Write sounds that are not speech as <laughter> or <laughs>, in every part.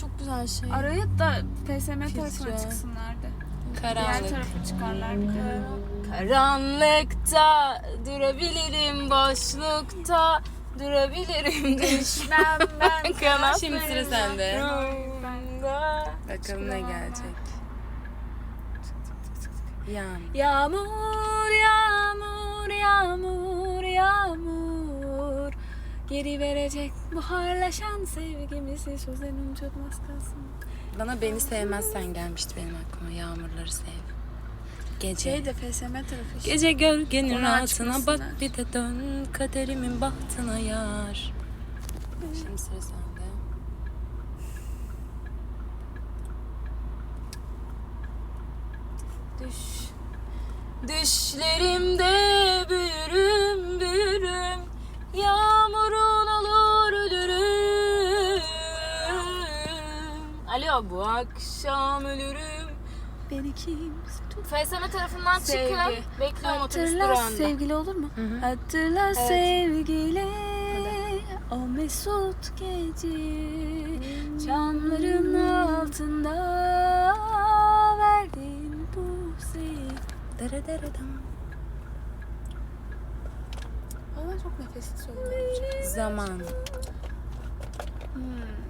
çok güzel şey. Arayıp da PSM Filtre. tarafına çıksınlar. Diğer Karanlık. tarafa çıkarlar bir de. Karanlıkta durabilirim boşlukta durabilirim <laughs> düşmem ben kanatlarına. Şimdi sıra sende. Bakalım ne gelecek. Yağmur. Yağmur, yağmur, yağmur, yağmur Geri verecek buharlaşan sevgimizi sözlerim unutmaz kalsın Bana beni sevmezsen gelmişti benim aklıma. Yağmurları sev. Gece. Şey de FSM tarafı. Gece gölgenin Onu altına bak bir de dön kaderimin bahtına yar. Şimdi sıra sende. Düş. Düşlerimde büyürüm büyürüm Yağmurun Alo bu akşam ölürüm Beni kimse FSM tarafından Sevgi. çıkın Bekliyorum otobüs Hatırla durağında sevgili olur mu? Hı hı. Hatırla sevgili O mesut gece Çamların altında Verdin bu sevgi Dara dara dam. Ama çok nefessiz söylüyorum. Zaman. Hmm.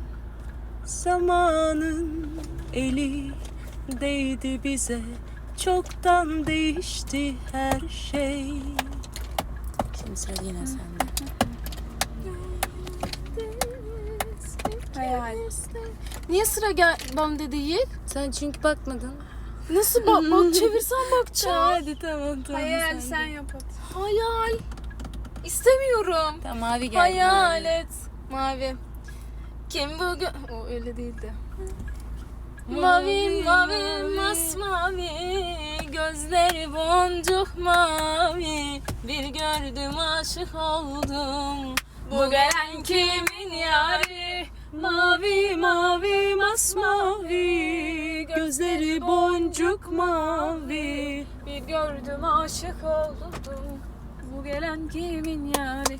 Zamanın eli değdi bize Çoktan değişti her şey Şimdi sıra yine sende. Hayal. Niye sıra gel bende değil? Sen çünkü bakmadın. Nasıl bak bak çevirsen bakacağım. <laughs> Hadi tamam tamam. Hayal sen yap hadi. Hayal. İstemiyorum. Tamam mavi geldi. Hayal mavi. et. Mavi. Kim bu gö- O öyle değildi. Mavi mavi masmavi. Gözleri boncuk mavi. Bir gördüm aşık oldum. Bu gelen kimin yari? Mavi mavi masmavi. Gözleri boncuk mavi. Bir gördüm aşık oldum. Bu gelen kimin yari?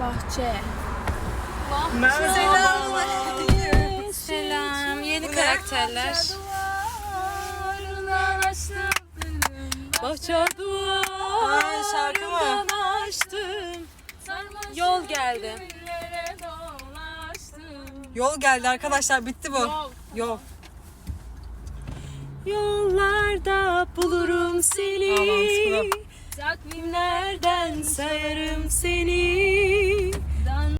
Bahçe. Selam yeni karakterler Bahçe duvar şarkı mı? Açtım Yol geldi. Yol geldi arkadaşlar bitti bu. Yol. Yol. Yollarda bulurum seni Aa, mantıklı. Takvimler Nereden sayarım seni